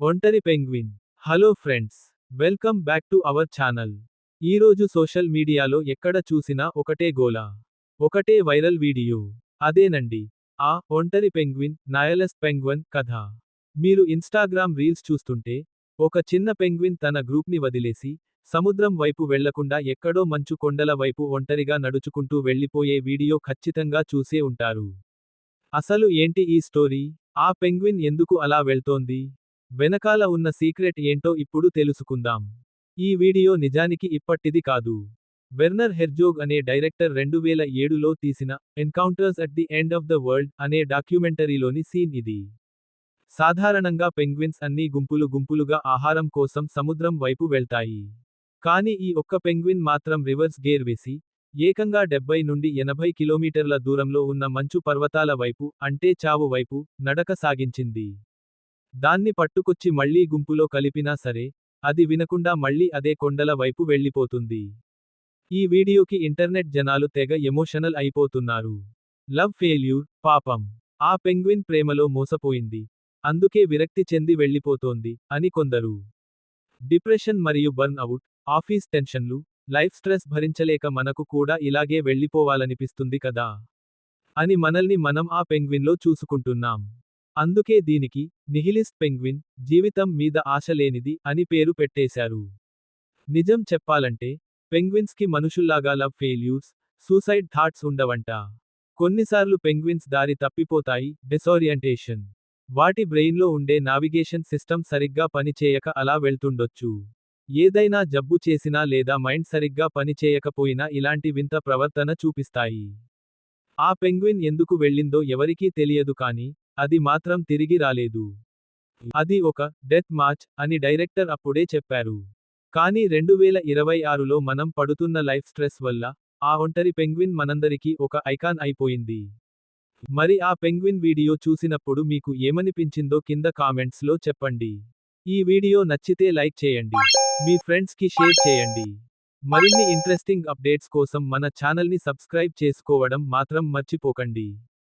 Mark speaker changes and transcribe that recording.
Speaker 1: ఒంటరి penguin. Hello friends welcome back to our channel. ఈరోజు social మీడియాలో ఎక్కడ చూసినా ఒకటే గోలా ఒకటే వైరల్ వీడియో. అదేనండి ఆ ఒంటరి పెంగ్విన్ నాయలస్ పెంగ్వన్ కథ. మీరు ఇన్స్టాగ్రామ్ రీల్స్ చూస్తుంటే ఒక చిన్న పెంగ్విన్ తన గ్రూప్ని వదిలేసి సముద్రం వైపు వెళ్ళకుండా ఎక్కడో మంచు కొండల వైపు ఒంటరిగా నడుచుకుంటూ వెళ్ళిపోయే వీడియో ఖచ్చితంగా చూసే ఉంటారు. అసలు ఏంటి ఈ స్టోరీ? ఆ పెంగ్విన్ ఎందుకు అలా వెళ్తోంది? వెనకాల ఉన్న సీక్రెట్ ఏంటో ఇప్పుడు తెలుసుకుందాం. ఈ వీడియో నిజానికి ఇప్పటిది కాదు. వెర్నర్ హెర్జోగ్ అనే డైరెక్టర్ రెండు వేల ఏడులో తీసిన encounters at the end of the world అనే డాక్యుమెంటరీలోని సీన్ ఇది. సాధారణంగా పెంగ్విన్స్ అన్ని గుంపులు గుంపులుగా ఆహారం కోసం సముద్రం వైపు వెళ్తాయి. కానీ ఈ ఒక్క పెంగ్విన్ మాత్రం రివర్స్ గేర్ వేసి ఏకంగా డెబ్బై నుండి ఎనభై కిలోమీటర్ల దూరంలో ఉన్న మంచు పర్వతాల వైపు అంటే చావు వైపు నడక సాగించింది. దాన్ని పట్టుకొచ్చి మళ్ళీ గుంపులో కలిపినా సరే అది వినకుండా మళ్ళీ అదే కొండల వైపు వెళ్ళిపోతుంది. ఈ వీడియోకి ఇంటర్నెట్ జనాలు తెగ ఎమోషనల్ అయిపోతున్నారు. లవ్ ఫెయిల్యూర్ పాపం. ఆ పెంగ్విన్ ప్రేమలో మోసపోయింది. అందుకే విరక్తి చెంది వెళ్ళిపోతోంది అని కొందరు. డిప్రెషన్ మరియు బర్న్ అవుట్ ఆఫీస్ టెన్షన్లు లైఫ్ స్ట్రెస్ భరించలేక మనకు కూడా ఇలాగే వెళ్ళిపోవాలనిపిస్తుంది కదా? అని మనల్ని మనం ఆ పెంగ్విన్లో చూసుకుంటున్నాం. అందుకే దీనికి నిహిలిస్ట్ పెంగ్విన్ జీవితం మీద ఆశ లేనిది అని పేరు పెట్టేశారు. నిజం చెప్పాలంటే పెంగ్విన్స్కి మనుషుల్లాగా లవ్ ఫెయిల్యూర్స్ సూసైడ్ థాట్స్ ఉండవంట. కొన్నిసార్లు పెంగ్విన్స్ దారి తప్పిపోతాయి డిసోరియంటేషన్. వాటి బ్రెయిన్లో ఉండే నావిగేషన్ సిస్టమ్ సరిగ్గా పనిచేయక అలా వెళ్తుండొచ్చు. ఏదైనా జబ్బు చేసినా లేదా మైండ్ సరిగ్గా పనిచేయకపోయినా ఇలాంటి వింత ప్రవర్తన చూపిస్తాయి. ఆ పెంగ్విన్ ఎందుకు వెళ్ళిందో ఎవరికీ తెలియదు కానీ అది మాత్రం తిరిగి రాలేదు. అది ఒక డెత్ మార్చ్ అని డైరెక్టర్ అప్పుడే చెప్పారు. కానీ రెండు వేల ఇరవై ఆరులో మనం పడుతున్న లైఫ్ స్ట్రెస్ వల్ల ఆ ఒంటరి పెంగ్విన్ మనందరికీ ఒక ఐకాన్ అయిపోయింది. మరి ఆ పెంగ్విన్ వీడియో చూసినప్పుడు మీకు ఏమనిపించిందో కింద కామెంట్స్లో చెప్పండి. ఈ వీడియో నచ్చితే లైక్ చేయండి. మీ ఫ్రెండ్స్కి షేర్ చేయండి. మరిన్ని ఇంట్రెస్టింగ్ అప్డేట్స్ కోసం మన ఛానల్ని సబ్స్క్రైబ్ చేసుకోవడం మాత్రం మర్చిపోకండి.